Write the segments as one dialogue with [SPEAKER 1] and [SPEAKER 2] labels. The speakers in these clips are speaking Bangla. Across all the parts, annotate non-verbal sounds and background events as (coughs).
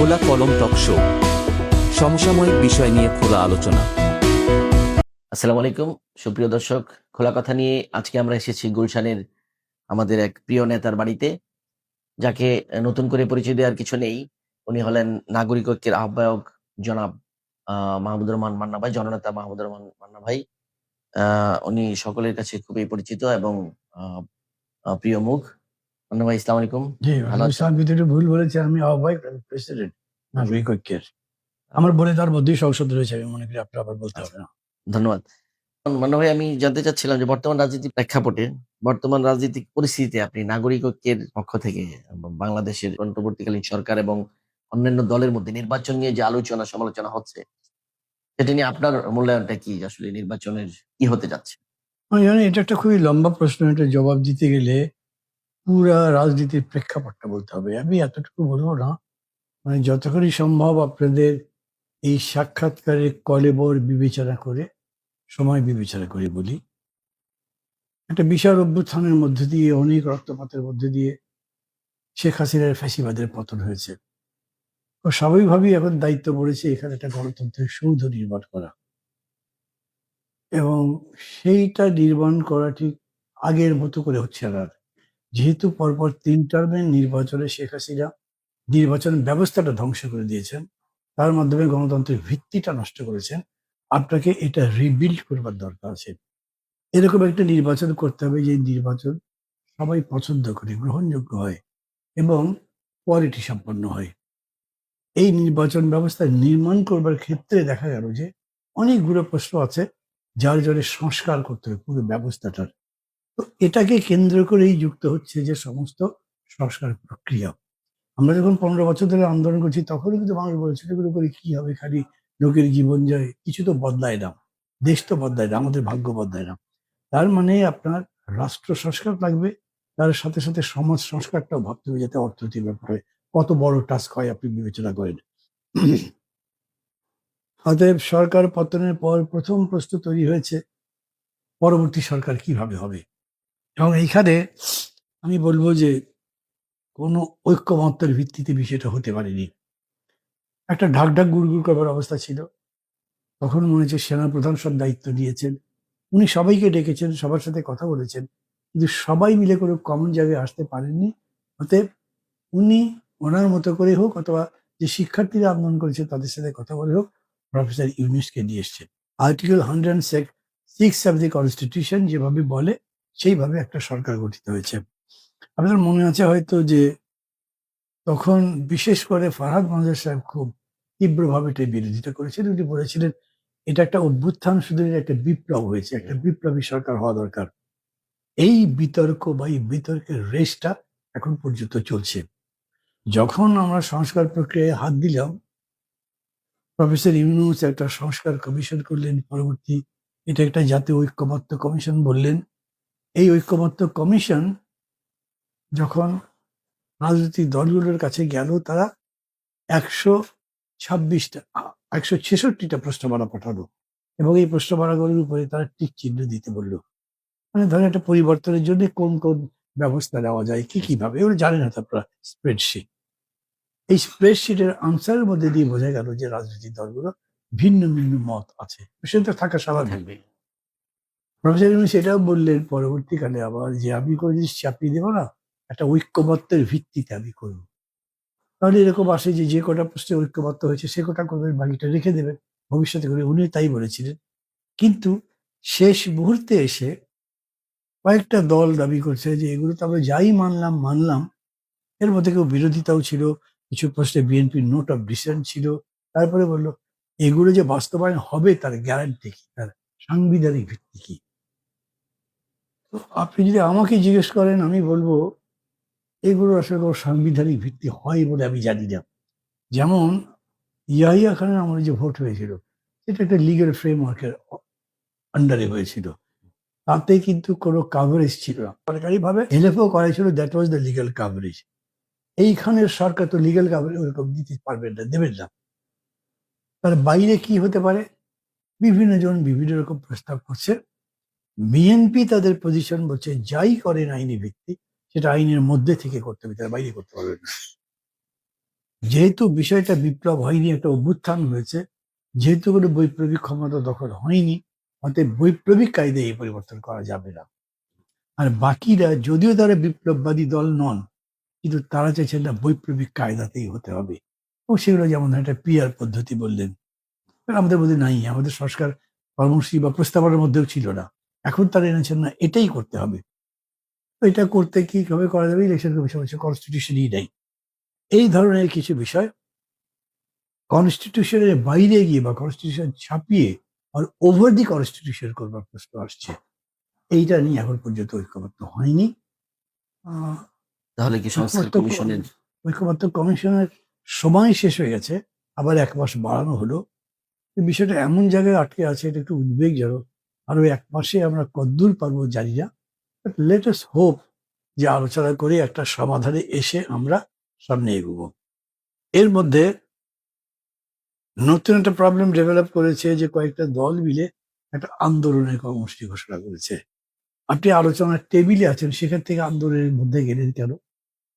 [SPEAKER 1] খোলা কলম টক শো। সমসাময়িক বিষয় নিয়ে খোলা আলোচনা।
[SPEAKER 2] আসসালামু আলাইকুম। সুপ্রিয় দর্শক, খোলা কথা নিয়ে আজকে আমরা এসেছি গুলশানের আমাদের এক প্রিয় নেতার বাড়িতে, যাকে নতুন করে পরিচয় দেওয়ার কিছু নেই। উনি হলেন নাগরিক ঐক্যের আহ্বায়ক জনাব মাহমুদুর রহমান মান্না ভাই, জননেতা মাহমুদুর রহমান মান্না ভাই। উনি সকলের কাছে খুবই পরিচিত এবং প্রিয় মুখ। মান্না ভাই ইসলাম আলাইকুম।
[SPEAKER 3] জি
[SPEAKER 2] ভালো
[SPEAKER 3] বলেছি আমি আহ্বায়ক প্রেসিডেন্ট নাগরিক ঐক্যের আমার বলে তার মধ্যেই সংসদ রয়েছে আমি মনে করি আপনার আবার বলতে হবে না।
[SPEAKER 2] ধন্যবাদ। মান্না ভাই আমি জানতে চাচ্ছিলাম যে বর্তমান রাজনীতি প্রেক্ষাপটে বর্তমান রাজনৈতিক পরিস্থিতিতে আপনি নাগরিক ঐক্যের পক্ষ থেকে বাংলাদেশের অন্তর্বর্তীকালীন সরকার এবং অন্যান্য দলের মধ্যে নির্বাচন নিয়ে যে আলোচনা সমালোচনা হচ্ছে সেটা নিয়ে আপনার মূল্যায়নটা কি? আসলে নির্বাচনের কি হতে যাচ্ছে?
[SPEAKER 3] এটা একটা খুবই লম্বা প্রশ্ন এটা জবাব দিতে গেলে পুরা রাজনীতির প্রেক্ষাপটটা বলতে হবে। আমি এতটুকু বলব না। মানে যতখানি সম্ভব আপনাদের এই সাক্ষাৎকারের কলেবর বিবেচনা করে, সময় বিবেচনা করে বলি। একটা বিশাল অভ্যুত্থানের মধ্যে দিয়ে, অনেক রক্তপাতের মধ্যে দিয়ে শেখ হাসিনার ফ্যাসিবাদের পতন হয়েছে। ও স্বাভাবিকভাবেই এখন দায়িত্ব পড়েছে এখানে একটা গণতন্ত্রের সৌধ নির্মাণ করা। এবং সেইটা নির্মাণ করা ঠিক আগের মতো করে হচ্ছে আর। যেহেতু পরপর তিন টার্মের নির্বাচনে শেখ হাসিনা নির্বাচন ব্যবস্থাটা ধ্বংস করে দিয়েছেন, তার মাধ্যমে গণতন্ত্রের ভিত্তিটা নষ্ট করেছেন, আপনাকে এটা রিবিল্ড করবার দরকার আছে। এরকম একটা নির্বাচন করতে হবে যে নির্বাচন সবাই পছন্দ করে, গ্রহণযোগ্য হয় এবং কোয়ালিটি সম্পন্ন হয়। এই নির্বাচন ব্যবস্থা নির্মাণ করবার ক্ষেত্রে দেখা গেল যে অনেকগুলো প্রশ্ন আছে, যার জন্য সংস্কার করতে হবে পুরো ব্যবস্থাটার। তো এটাকে কেন্দ্র করেই যুক্ত হচ্ছে যে সমস্ত সংস্কার প্রক্রিয়া। আমরা যখন পনেরো বছর ধরে আন্দোলন করছি, তখনও কিন্তু মানুষ বলছিল এগুলো করে কি হবে খালি? লোকের জীবন যায় কিছু তো বদলায় না। দেশ তো বদলায় না, আমাদের ভাগ্য বদলায় না। তার মানে আপনার রাষ্ট্র সংস্কার লাগবে, তার সাথে সাথে সমাজ সংস্কারটাও ভাবতে হবে, যাতে অর্থনীতির ব্যাপারে কত বড় টাস্ক হয় আপনি বিবেচনা করেন। অতএব সরকার পতনের পর প্রথম প্রশ্ন তৈরি হয়েছে, পরবর্তী সরকার কীভাবে হবে? এবং এইখানে আমি বলব যে কোনো ঐক্যমত্যের ভিত্তিতে বিষয়টা হতে পারেনি। একটা ঢাক ঢাক গুড়গুড় করবার অবস্থা ছিল। তখন মনে হচ্ছে সেনাপ্রধান সব দায়িত্ব নিয়েছেন। উনি সবাইকে ডেকেছেন, সবার সাথে কথা বলেছেন। কিন্তু সবাই মিলে করে কমন জায়গায় আসতে পারেননি। অতএব উনি ওনার মতো করে হোক অথবা যে শিক্ষার্থীরা আন্দোলন করেছে তাদের সাথে কথা বলে হোক, প্রফেসর ইউনিসকে নিয়ে এসছেন। Article hundred six of the constitution যেভাবে বলে সেইভাবে একটা সরকার গঠিত হয়েছে। আপনাদের মনে আছে হয়তো যে তখন বিশেষ করে ফারহাদ মহাজার সাহেব খুব তীব্রভাবে এটার বিরোধিতা করেছিলেন উনি বলেছিলেন এটা একটা অভ্যুত্থান শুধু একটা বিপ্লব হয়েছে একটা বিপ্লবী সরকার হওয়া দরকার। এই বিতর্ক বা এই বিতর্কের রেসটা এখন পর্যন্ত চলছে। যখন আমরা সংস্কার প্রক্রিয়ায় হাত দিলাম প্রফেসর ইউনুস একটা সংস্কার কমিশন করলেন পরবর্তী এটা একটা জাতীয় ঐক্যমত্য কমিশন বললেন। এই ঐক্যমত্য কমিশন যখন রাজনৈতিক দলগুলোর কাছে গেল, তারা একশো ছাব্বিশটা, একশো ছেষট্টিটা প্রশ্নমালা পাঠালো এবং এই প্রশ্নমালাগুলোর উপরে তারা টিক চিহ্ন দিতে বলল। মানে ধরেন একটা পরিবর্তনের জন্য কোন কোন ব্যবস্থা নেওয়া যায়, কি, কীভাবে, এগুলো জানেন হয়তো আপনারা স্প্রেডশিট। এই স্প্রেডশিটের আনসারের মধ্যে দিয়ে বোঝা গেল যে রাজনৈতিক দলগুলো ভিন্ন ভিন্ন মত আছে। সেটা থাকা স্বাভাবিক। প্রফেসর সেটাও বললেন পরবর্তীকালে আবার যে আমি কোনো জিনিস চাপিয়ে দেবো না, একটা ঐক্যমত্যের ভিত্তিতে আমি করব। তাহলে এরকম আসে যে যে কটা প্রশ্নে ঐক্যমত্য হয়েছে, সে কটা করবেন বাকিটা রেখে দেবেন। ভবিষ্যতে করে উনি তাই বলেছিলেন। কিন্তু শেষ মুহূর্তে এসে কয়েকটা দল দাবি করছে যে, এগুলো তো আমরা যাই মানলাম মানলাম। এর মধ্যে কেউ বিরোধিতাও ছিল, কিছু প্রশ্নে বিএনপির নোট অফ ডিসেন্ট ছিল। তারপরে বলল, এগুলো যে বাস্তবায়ন হবে তার গ্যারান্টি কি? তার সাংবিধানিক ভিত্তি কি? তো আপনি যদি আমাকে জিজ্ঞেস করেন, আমি বলব এগুলো আসলে কোনো সাংবিধানিক ভিত্তি হয় বলে আমি জানি না। যেমন ইয়াহিয়া খানের আমার যে ভোট হয়েছিল, সেটা একটা লিগাল ফ্রেমওয়ার্কের আন্ডারে হয়েছিল। তাতে কিন্তু কোনো কাভারেজ ছিল না। সরকারিভাবে এলএফও করেছিল that was the legal coverage এইখানের সরকার তো লিগাল কাভারেজ ওরকম দিতে পারবেন না, দেবেন না। তার বাইরে কি হতে পারে? বিভিন্ন জন বিভিন্ন রকম প্রস্তাব করছে। বিএনপি তাদের পজিশন বলছে, যাই করেন আইনি ভিত্তি, সেটা আইনের মধ্যে থেকে করতে হবে, তার বাইরে করতে পারবে না। যেহেতু বিষয়টা বিপ্লব হয়নি, একটা অভ্যুত্থান হয়েছে, যেহেতু কোনো বৈপ্লবিক ক্ষমতা দখল হয়নি, অতএব বৈপ্লবিক কায়দায় এই পরিবর্তন করা যাবে না। আর বাকিরা, যদিও তারা বিপ্লববাদী দল নন, কিন্তু তারা চাইছেন না বৈপ্লবিক কায়দাতেই হতে হবে। ও সেগুলো যেমন একটা পিয়ার পদ্ধতি বললেন। আমাদের মধ্যে নাই, আমাদের সংস্কার কর্মসূচি বা প্রস্তাবনার মধ্যেও ছিল না। এখন তারা এনেছেন না এটাই করতে হবে। এটা করতে কি কীভাবে করা যাবে? ইলেকশন কমিশন হচ্ছে কনস্টিটিউশনই নেই। এই ধরনের কিছু বিষয় কনস্টিটিউশনের বাইরে গিয়ে বা কনস্টিটিউশন ছাপিয়ে আর ওভার দি কনস্টিটিউশন করবার প্রশ্ন আসছে। এইটা নিয়ে এখন পর্যন্ত ঐক্যবদ্ধ হয়নি।
[SPEAKER 2] তাহলে কি কমিশনের
[SPEAKER 3] ঐক্যবদ্ধ কমিশনের সময় শেষ হয়ে গেছে আবার এক মাস বাড়ানো হলো। বিষয়টা এমন জায়গায় আটকে আছে এটা একটু উদ্বেগজনক আরও এক মাসে আমরা কদ্দূর পারব জানি না। লেটেস্ট হোপ যে আলোচনা করে একটা সমাধানে এসে আমরা সামনে এগোবো। এর মধ্যে নতুন একটা প্রবলেম ডেভেলপ করেছে যে কয়েকটা দল মিলে একটা আন্দোলনের কর্মসূচি ঘোষণা করেছে। আপনি আলোচনার টেবিলে আছেন, সেখান থেকে আন্দোলনের মধ্যে গেলেন কেন?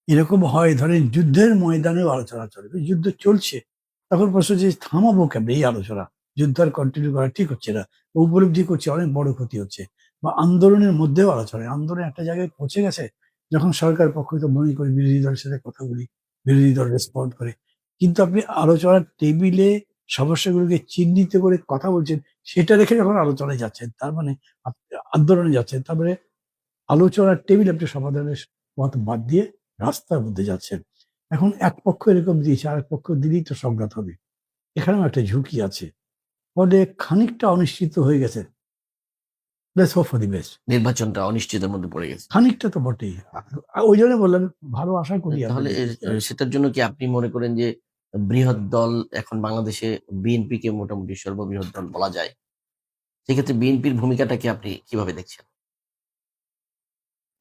[SPEAKER 3] এরকম হয়, ধরেন যুদ্ধের ময়দানেও আলোচনা চলবে, যুদ্ধ চলছে। তখন প্রশ্ন যে, থামাবো কেমন এই আলোচনা? যুদ্ধ আর কন্টিনিউ করা ঠিক হচ্ছে না। উপলব্ধি করছে অনেক বড় ক্ষতি হচ্ছে। বা আন্দোলনের মধ্যেও আলোচনা আন্দোলন একটা জায়গায় পৌঁছে গেছে, যখন সরকার পক্ষ তো মনে করি বিরোধী দলের সাথে কথা বলি, বিরোধী দল রেসপন্ড করে। কিন্তু আপনি আলোচনার টেবিলে সমস্যাগুলোকে চিহ্নিত করে কথা বলছেন, সেটা রেখে যখন আলোচনায় যাচ্ছেন, তার মানে আন্দোলনে যাচ্ছেন, তার মানে আলোচনার টেবিল আপনি সমাধানের পথ বাদ দিয়ে রাস্তার মধ্যে যাচ্ছেন। এখন এক পক্ষ এরকম দিয়েছে আর এক পক্ষ দিলেই তো সংঘাত হবে। এখানেও একটা ঝুঁকি আছে। ফলে খানিকটা অনিশ্চিত হয়ে গেছে। বেশ হোপ ফর দি বেস্ট
[SPEAKER 2] নির্বাচনটা অনিশ্চিতের মধ্যে পড়ে গেছে।
[SPEAKER 3] খানিকটা তো বটেই। ওই জন্য বললাম ভালো আশা করি
[SPEAKER 2] তাহলে সেটার জন্য কি আপনি মনে করেন যে বৃহৎ দল এখন বাংলাদেশে বিএনপি কে মোটামুটি সর্ববৃহৎ দল বলা যায়? সেক্ষেত্রে বিএনপির ভূমিকাটা কি আপনি কীভাবে দেখছেন?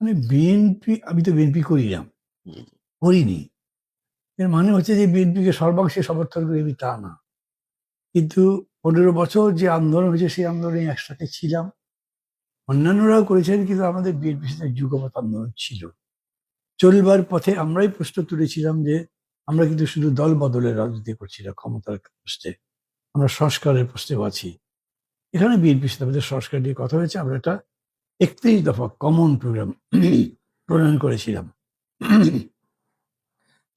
[SPEAKER 3] মানে বিএনপি আমি তো বিএনপি করি না। করিনি। এর মানে হচ্ছে যে বিএনপিকে সর্বাংশে সমর্থন করি আমি তা না। কিন্তু পনেরো বছর যে আন্দোলন হয়েছে, সেই আন্দোলনে একসাথে ছিলাম। অন্যান্যরাও করেছেন, কিন্তু আমাদের বিএনপির সাথে যুগপৎ আন্দোলন ছিল। চলবার পথে আমরাই প্রশ্ন তুলেছিলাম যে, আমরা কিন্তু শুধু দল বদলের রাজনীতি করছি না, ক্ষমতার প্রশ্নে। আমরা সংস্কারের প্রশ্নেও আছি। এখানে বিএনপির সাথে আমাদের সংস্কার নিয়ে কথা হয়েছে। আমরা একটা একত্রিশ দফা কমন প্রোগ্রাম (clears throat) প্রণয়ন করেছিলাম।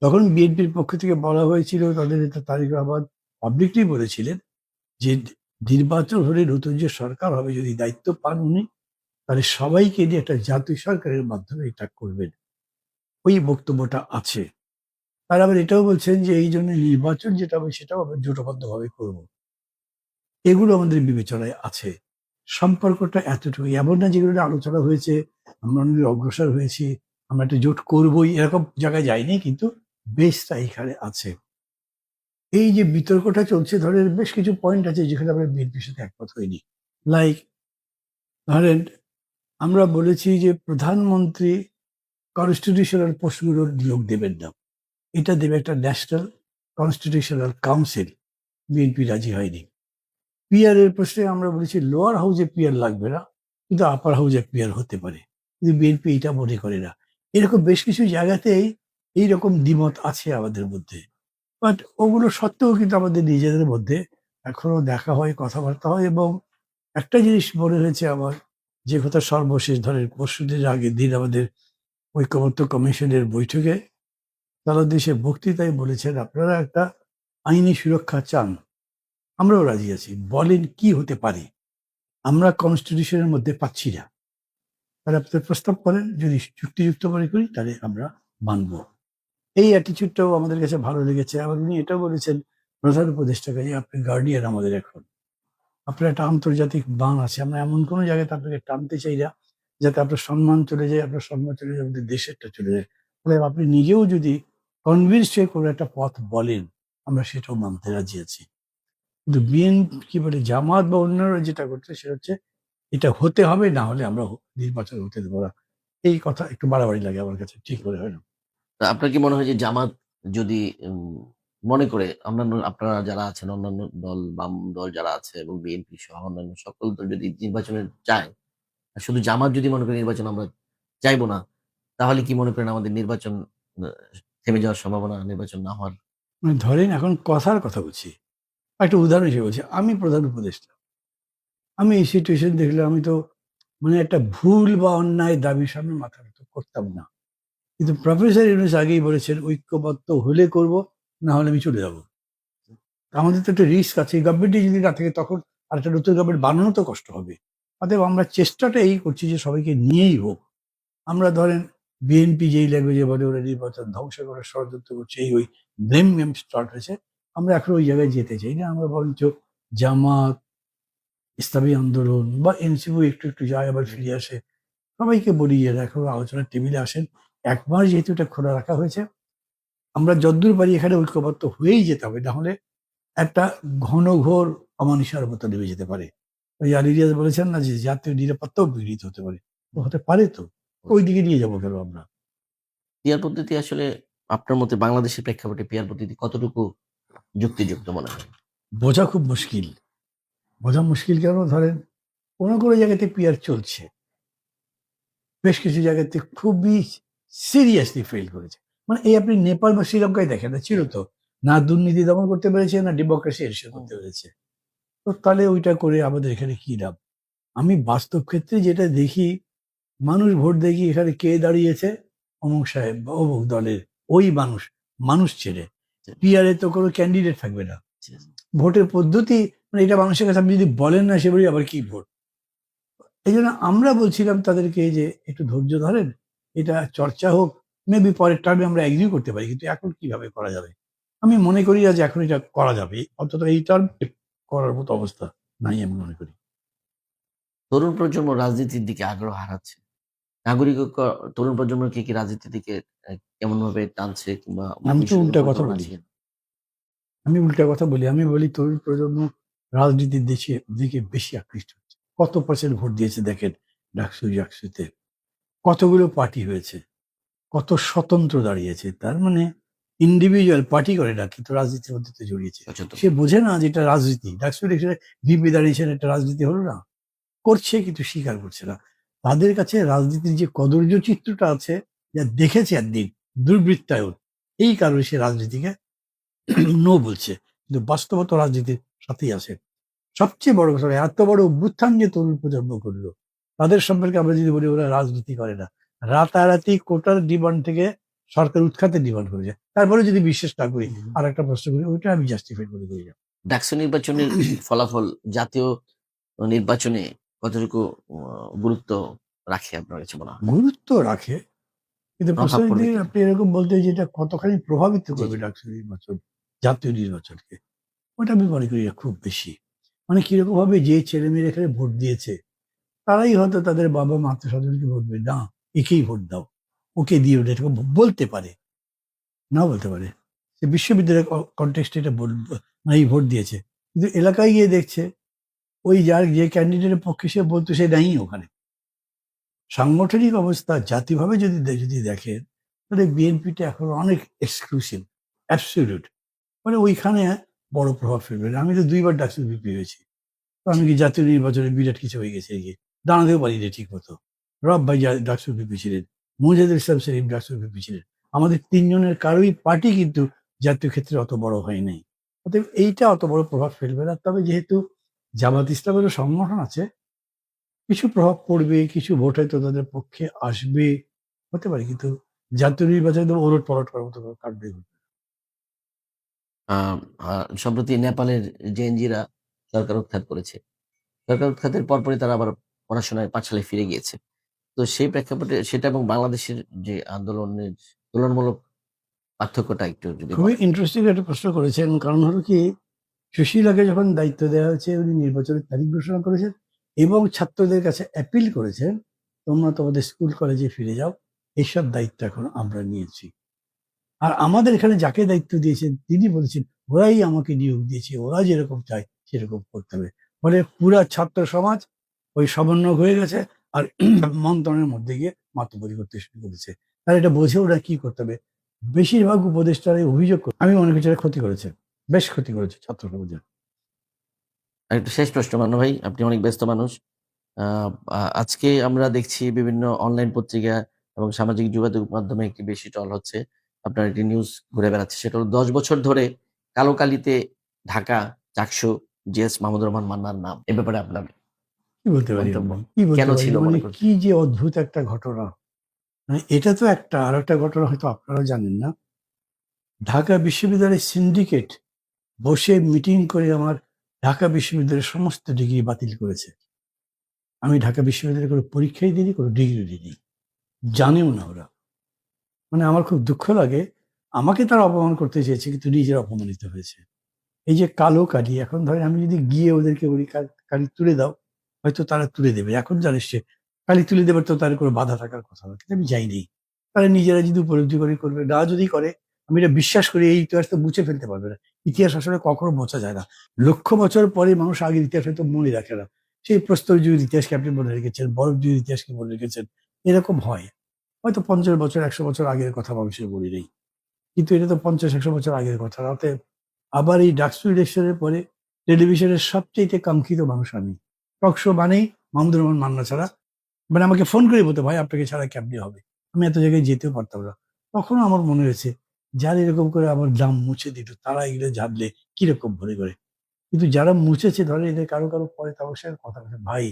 [SPEAKER 3] তখন বিএনপির পক্ষ থেকে বলা হয়েছিল, তাদের নেতা তারিক রহমান পাবলিকলি বলেছিলেন যে নির্বাচন হলে নতুন যে সরকার হবে, যদি দায়িত্ব পান উনি, তাহলে সবাইকে নিয়ে একটা জাতীয় সরকারের মাধ্যমে এটা করবেন। ওই বক্তব্যটা আছে। আর আবার এটাও বলছেন যে এই জন্য নির্বাচন যেটা হবে, সেটাও আমরা জোটবদ্ধভাবে করব। এগুলো আমাদের বিবেচনায় আছে। সম্পর্কটা এতটুকু এমন না যেগুলো আলোচনা হয়েছে, আমরা অনেক অগ্রসর হয়েছি, আমরা একটা জোট করবই, এরকম জায়গায় যাইনি, কিন্তু বেশটা এখানে আছে। এই যে বিতর্কটা চলছে, ধরেন বেশ কিছু পয়েন্ট আছে যেখানে আমরা বিএনপির সাথে একমত হইনি। লাইক ধরেন আমরা বলেছি যে প্রধানমন্ত্রী কনস্টিটিউশনাল পোস্টগুলোর নিয়োগ দেবেন না। এটা দেবে একটা ন্যাশনাল কনস্টিটিউশনাল কাউন্সিল বিএনপি রাজি হয়নি। পিআর এর প্রশ্নে আমরা বলেছি লোয়ার হাউসে পিয়ার লাগবে না, কিন্তু আপার হাউসে পিয়ার হতে পারে। কিন্তু বিএনপি এটা মনে করে না। এরকম বেশ কিছু জায়গাতেই এইরকম দ্বিমত আছে আমাদের মধ্যে। বাট ওগুলো সত্ত্বেও কিন্তু আমাদের নিজেদের মধ্যে এখনও দেখা হয়, কথাবার্তা হয় এবং একটা জিনিস মনে হয়েছে আমার, যে কথা সর্বশেষ ধরেন পরশুদিন আগের দিন আমাদের ঐক্যমত্য কমিশনের বৈঠকে তারা দেশে বক্তৃতায় বলেছেন, আপনারা একটা আইনি সুরক্ষা চান। আমরাও রাজি আছি। বলেন কি হতে পারে? আমরা কনস্টিটিউশনের মধ্যে পাচ্ছি না। তাহলে আপনাদের প্রস্তাব করেন, যদি চুক্তিযুক্ত মনে করি তাহলে আমরা মানব। এই অ্যাটিচিউডটাও আমাদের কাছে ভালো লেগেছে। আবার উনি এটাও বলেছেন, প্রধান উপদেষ্টাকে যে আপনি গার্ডিয়ান আমাদের এখন। আপনার একটা আন্তর্জাতিক বান আছে। আমরা এমন কোনো জায়গায় আপনাকে টানতে চাই না, যাতে আপনার সম্মান চলে যায়, আপনার সম্মান চলে যায়, আমাদের দেশেরটা চলে যায়। আপনি নিজেও যদি কনভিন্স হয়ে কোনো একটা পথ বলেন, আমরা সেটাও মানতে রাজি আছি। কিন্তু বিএনপি কি বলে, জামাত বা অন্যরা যেটা করছে, সেটা হচ্ছে, এটা হতে হবে, না হলে আমরা নির্বাচন হতে দেবো না। এই কথা একটু বাড়াবাড়ি লাগে আমার কাছে, ঠিক করে হয় না।
[SPEAKER 2] আপনার কি মনে হয় যে জামাত যদি মনে করে অন্যান্য আপনারা যারা আছেন, অন্যান্য দল, বাম দল যারা আছে এবং বিএনপি সহ অন্যান্য সকল দল যদি নির্বাচনে চায় আর শুধু জামাত যদি মনে করে নির্বাচন আমরা চাইব না, তাহলে কি মনে করেন আমাদের নির্বাচন থেমে যাওয়ার সম্ভাবনা নির্বাচন না হওয়ার?
[SPEAKER 3] মানে ধরেন এখন কথার কথা বলছি। একটা উদাহরণ হিসেবে বলছি, আমি প্রধান উপদেষ্টা। আমি এই সিচুয়েশন দেখলে আমি তো মানে একটা ভুল বা অন্যায় দাবির সামনে মাথা করতাম না। কিন্তু প্রফেসর ইউনুস আগেই বলেছেন, ঐক্যবদ্ধ হলে করব, না হলে আমি চলে যাব। আমাদের তো একটা রিস্ক আছে। এই গভর্নমেন্টে যদি না থাকে, তখন আর একটা নতুন গভর্নমেন্ট বানানো তো কষ্ট হবে। অতএব আমরা চেষ্টাটা এই করছি যে সবাইকে নিয়েই হোক। আমরা ধরেন বিএনপি যেই ল্যাঙ্গুয়েজে বলে, ওরা নির্বাচন ধ্বংস করার ষড়যন্ত্র করছে, এই ওই ব্লেম গেম স্টার্ট হয়েছে। আমরা এখন ওই জায়গায় যেতে চাই না। আমরা বরঞ্চ জামাত, ইসলামী আন্দোলন বা এনসিপি একটু একটু যায় আবার ফিরে আসে। সবাইকে বলি যে দেখো আলোচনার টেবিলে আসেন এক মাস যেহেতু এটা খোলা রাখা হয়েছে আমরা যদ্দূর পারি এখানে ঐক্যবদ্ধ হয়েই যেতে হবে। নাহলে একটা ঘন ঘোর অমানুষার মতো নেমে যেতে পারে। ওই আলিরিয়াজ বলেছেন না যে জাতীয় নিরাপত্তাও বিঘ্নিত হতে পারে। হতে পারে তো। ওই দিকে নিয়ে যাব কেন আমরা?
[SPEAKER 2] পিয়ার পদ্ধতি আসলে আপনার মতে বাংলাদেশের প্রেক্ষাপটে পিয়ার পদ্ধতি কতটুকু যুক্তিযুক্ত মনে হয়?
[SPEAKER 3] বোঝা খুব মুশকিল। বোঝা মুশকিল কেন? ধরেন কোনো কোনো জায়গাতে পিয়ার চলছে। বেশ কিছু জায়গাতে খুবই সিরিয়াসলি ফেল করেছে। মানে এই আপনি নেপাল বা শ্রীলঙ্কায় দেখেন না ছিল তো। না দুর্নীতি দমন করতে পেরেছে না ডেমোক্রেসি এনশিওর করতে পেরেছে। তো তাহলে ওইটা করে আমাদের এখানে কি লাভ? আমি বাস্তব ক্ষেত্রে যেটা দেখি মানুষ ভোট দেখি এখানে কে দাঁড়িয়েছে? অমুক সাহেব বা অমুক দলের ওই মানুষ মানুষ ছেড়ে। পিয়ারে তো কোনো ক্যান্ডিডেট থাকবে না। ভোটের পদ্ধতি মানে এটা মানুষের কাছে আপনি যদি বলেন না সে বলি আবার কি ভোট? এই জন্য আমরা বলছিলাম তাদেরকে যে একটু ধৈর্য ধরেন এটা চর্চা হোক মেবি পরের টার্মে আমরা এগ্রি করতে পারি কিন্তু এখন কীভাবে করা যাবে? আমি মনে করি যে এখন এটা করা যাবে। অন্তত এই টার্ম করার মতো অবস্থা নাই আমি মনে করি।
[SPEAKER 2] তরুণ প্রজন্ম রাজনীতির দিকে আগ্রহ হারাচ্ছে। নাগরিক তরুণ প্রজন্মকে কি রাজনীতির দিকে কেমন ভাবে টানছে কিংবা
[SPEAKER 3] আমি তো উল্টা কথা বলি। আমি উল্টা কথা বলি। আমি বলি তরুণ প্রজন্ম রাজনীতির দেশে দিকে বেশি আকৃষ্ট হচ্ছে। কত পার্সেন্ট ভোট দিয়েছে দেখেন ডাকসু ডাকসুতে কতগুলো পার্টি হয়েছে কত স্বতন্ত্র দাঁড়িয়েছে তার মানে ইন্ডিভিজুয়াল পার্টি করে না কিন্তু রাজনীতির মধ্যে তো জড়িয়েছে। সে বোঝে না যে এটা রাজনীতি। ডাকসু ভিপি দাঁড়িয়েছেন এটা রাজনীতি হলো না। করছে কিন্তু স্বীকার করছে না। তাদের কাছে রাজনীতির যে কদর্য চিত্রটা আছে যা দেখেছে একদিন দুর্বৃত্তায়ন এই কারণে সে রাজনীতিকে (clears throat) নো বলছে। কিন্তু বাস্তবত রাজনীতির সাথেই আছে। সবচেয়ে বড় কথা এত বড় অভ্যুত্থান যে তরুণ প্রজন্ম করল তাদের সম্পর্কে আমরা যদি বলি ওরা রাজনীতি করে না। রাতারাতি কোটার ডিমান্ড থেকে সরকার উৎখাতে ডিমান্ড করে যায় তারপরে যদি বিশ্বাস না করি আর একটা প্রশ্ন করি ওইটা আমি জাস্টিফাই করে করি। না
[SPEAKER 2] ডাকসু নির্বাচনের (coughs) ফলাফল জাতীয় নির্বাচনে কতটুকু গুরুত্ব রাখে আপনার কাছে মনে হয়?
[SPEAKER 3] গুরুত্ব রাখে কিন্তু? আপনি এরকম বলতে যে এটা কতখানি প্রভাবিত করবে। ডাকসু নির্বাচন জাতীয় নির্বাচনকে ওটা আমি মনে করি খুব বেশি। মানে কীরকম ভাবে যে ছেলে মেয়েরা এখানে ভোট দিয়েছে তারাই হয়তো তাদের বাবা মা আত্মীয় বলবে, না, একেই ভোট দাও। ওকে দিয়ে ওটা বলতে পারে। না বলতে পারে। সে বিশ্ববিদ্যালয়ের কন্টেক্সটে এটা বল- মানে এই ভোট দিয়েছে। কিন্তু এলাকায় গিয়ে দেখছে, ওই যার যে ক্যান্ডিডেটের পক্ষে সে বলতো সে নাই ওখানে। সাংগঠনিক অবস্থা, জাতিভাবে যদি যদি দেখেন তাহলে বিএনপিটা এখন অনেক এক্সক্লুসিভ অ্যাবসলিউট মানে ওইখানে বড় প্রভাব ফেলবে। আমি তো দুইবার ডাকসু বিপি হয়েছি। আমি কি জাতীয় নির্বাচনে বিরাট কিছু হয়ে গেছে গিয়ে দাঁড়াতেও পারি না ঠিক মতো রব ভাই জা- ডাকসু বিপি ছিলেন মুজাহিদুল ইসলাম সেলিম ডাকসু বিপি ছিলেন আমাদের তিনজনের কারোই পার্টি কিন্তু জাতীয় ক্ষেত্রে অত বড় হয় নাই। অতএব এইটা অত বড় প্রভাব ফেলবে না। তবে যেহেতু জামাত ইসলামেরও সংগঠন আছে, কিছু প্রভাব পড়বে, কিছু ভোট হয়তো তাদের পক্ষে আসবে, হতে পারে, কিন্তু জাতীয় নির্বাচনে তো ওলট পালট করার মতো কাটবে
[SPEAKER 2] সম্প্রতি নেপালের জেএনজিরা সরকার উৎখাত করেছে। সরকার উৎখাতের পরপরই তারা আবার পড়াশোনায় পাঠশালে ফিরে গিয়েছে। তো সেই প্রেক্ষাপটে সেটা এবং বাংলাদেশের যে আন্দোলনের তুলনামূলক পার্থক্যটা একটু যদি
[SPEAKER 3] খুবই। ইন্টারেস্টিং একটা প্রশ্ন করেছেন। কারণ হলো কি, সুশীলাকে যখন দায়িত্ব দেওয়া হয়েছে, উনি নির্বাচনের তারিখ ঘোষণা করেছেন এবং ছাত্রদের কাছে অ্যাপিল করেছেন, তোমরা তোমাদের স্কুল কলেজে ফিরে যাও এইসব দায়িত্ব এখন আমরা নিয়েছি। আর আমাদের এখানে যাকে দায়িত্ব দিয়েছেন, তিনি বলেছেন, ওরাই আমাকে নিয়োগ দিয়েছে, ওরা যেরকম চায় সেরকম করতে হবে। ফলে পুরা ছাত্র সমাজ ওই সমন্বয় হয়ে গেছে আর (clears throat) মন্ত্রণের মধ্যে গিয়ে মাতব্বরি করতে শুরু করেছে। তারা এটা বোঝে ওরা কি করতে হবে? বেশিরভাগ উপদেষ্টারা অভিযোগ করে আমি করছি এরা ক্ষতি করেছে। বেশ ক্ষতি করেছে ছাত্র সমাজের।
[SPEAKER 2] একটা শেষ প্রশ্ন মান্য ভাই, আপনি অনেক ব্যস্ত মানুষ। আজকে আমরা দেখছি বিভিন্ন অনলাইন পত্রিকা এবং সামাজিক যোগাযোগ মাধ্যমে একটি বেশি টল হচ্ছে। আপনার একটি নিউজ ঘুরে বেড়াচ্ছে। সেটা হলো দশ বছর ধরে কালো কালিতে ঢাকা চাকসু জিএস মাহমুদুর রহমান মান্নার নাম। এ ব্যাপারে আপনার
[SPEAKER 3] কি বলতে পারি? কি বলতে?
[SPEAKER 2] ছিল মানে
[SPEAKER 3] কি যে অদ্ভুত একটা ঘটনা। মানে এটা তো একটা আর একটা ঘটনা হয়তো আপনারাও জানেন না। ঢাকা বিশ্ববিদ্যালয়ের সিন্ডিকেট বসে মিটিং করে আমার ঢাকা বিশ্ববিদ্যালয়ের সমস্ত ডিগ্রি বাতিল করেছে। আমি ঢাকা বিশ্ববিদ্যালয়ে কোনো পরীক্ষাই দিইনি কোনো ডিগ্রি দিইনি। জানেও না ওরা। মানে আমার খুব দুঃখ লাগে। আমাকে তারা অপমান করতে চেয়েছে কিন্তু নিজের অপমানিত হয়েছে। এই যে কালো কালি এখন ধরেন আমি যদি গিয়ে ওদেরকে বলি "কাল- কালি তুলে দাও। হয়তো তারা তুলে দেবে। এখন জানিস সে কালি তুলে দেবে তো তার কোনো বাধা থাকার কথা না। কিন্তু আমি যাইনি। তারা নিজেরা যদি উপলব্ধি করে, করবে। না যদি করে, আমি এটা বিশ্বাস করি, এই ইতিহাস তো মুছে ফেলতে পারবে না। ইতিহাস আসলে কখনো মোছা যায় না। লক্ষ বছর পরে মানুষ আগের ইতিহাস হয়তো মনে রাখে না। সেই প্রস্তর যুগের ইতিহাসকে আপনি মনে রেখেছেন? বরফ যুগের ইতিহাসকে মনে রেখেছেন? এরকম হয়। হয়তো পঞ্চাশ বছর, একশো বছর আগের কথা মানুষের মনে নেই। কিন্তু এটা তো পঞ্চাশ, একশো বছর আগের কথা। অতএব আবার এই ডাকসু ইলেকশনের পরে টেলিভিশনের সবচেয়ে কাঙ্ক্ষিত মানুষ আমি। টক শো মানেই মাহমুদুর রহমান মান্না ছাড়া। মানে আমাকে ফোন করে বলতে, ভাই, আপনাকে ছাড়া কেমনি হবে? আমি এত জায়গায় যেতেও পারতাম না। তখনও আমার মনে হয়েছে, যারা এরকম করে আমার দাম মুছে দিত, তারা এগুলো জানলে কীরকম ভরে করে? কিন্তু যারা মুছেছে ধরে এদের কারও কারও পরে তাদের সঙ্গে কথা বলছে, ভাই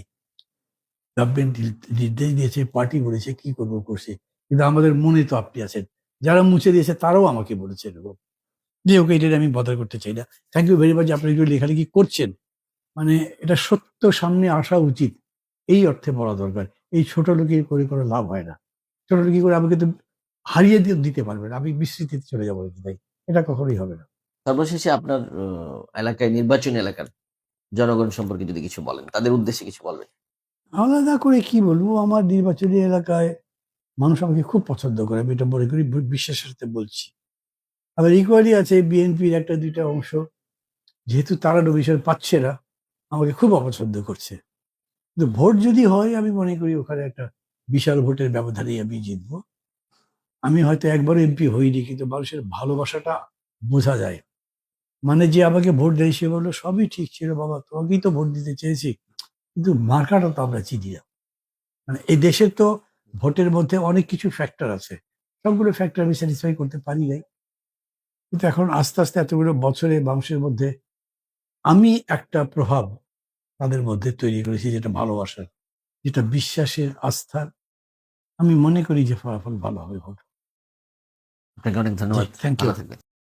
[SPEAKER 3] গভর্নমেন্ট নির্দেশ দিয়েছে পার্টি বলেছে, কি করব করছে? কিন্তু আমাদের মনে তো আপনি আছেন। যারা মুছে দিয়েছে, তারাও আমাকে বলেছে এরকম। যে, ওকে, এটা আমি বদল করতে চাই না। থ্যাংক ইউ ভেরি মাচ আপনি লেখালেখি করছেন। মানে এটা সত্য সামনে আসা উচিত। এই অর্থে বলা দরকার। এই ছোট লোকের করে কোনো লাভ হয় না। ছোট লোকি করে আমাকে তো হারিয়ে দিয়ে দিতে পারবে না। আমি বিস্তৃতিতে চলে যাব তাই। এটা কখনোই হবে না।
[SPEAKER 2] সর্বশেষে আপনার এলাকায় নির্বাচনী এলাকার জনগণ সম্পর্কে যদি কিছু বলেন তাদের উদ্দেশ্যে কিছু বলবেন।
[SPEAKER 3] আলাদা করে কি বলব? আমার নির্বাচনী এলাকায় মানুষ আমাকে খুব পছন্দ করে। আমি এটা মনে করি বিশ্বাসের সাথে বলছি। আবার ইকুয়ালি আছে বিএনপির একটা দুইটা অংশ। যেহেতু তারা নমিশন পাচ্ছে না আমাকে খুব অপছন্দ করছে। কিন্তু ভোট যদি হয়, আমি মনে করি ওখানে একটা বিশাল ভোটের ব্যবধানেই আমি জিতবো। আমি হয়তো একবারও এমপি হইনি, কিন্তু মানুষের ভালোবাসাটা বোঝা যায়। মানে যে আমাকে ভোট দেয়, সে বলল, সবই ঠিক ছিল বাবা, তোমাকেই তো ভোট দিতে চেয়েছি। কিন্তু মার্কাটা তো আমরা চিনি না। মানে এই দেশের তো ভোটের মধ্যে অনেক কিছু ফ্যাক্টর আছে। সবগুলো ফ্যাক্টর আমি স্যাটিসফাই করতে পারি নাই। কিন্তু এখন আস্তে আস্তে এতগুলো বছরে মানুষের মধ্যে আমি একটা প্রভাব তাদের মধ্যে তৈরি করেছি যেটা ভালোবাসার যেটা বিশ্বাসের আস্থার আমি মনে করি যে ফলাফল ভালো হবে
[SPEAKER 2] আপনাকে অনেক ধন্যবাদ।
[SPEAKER 3] Thank you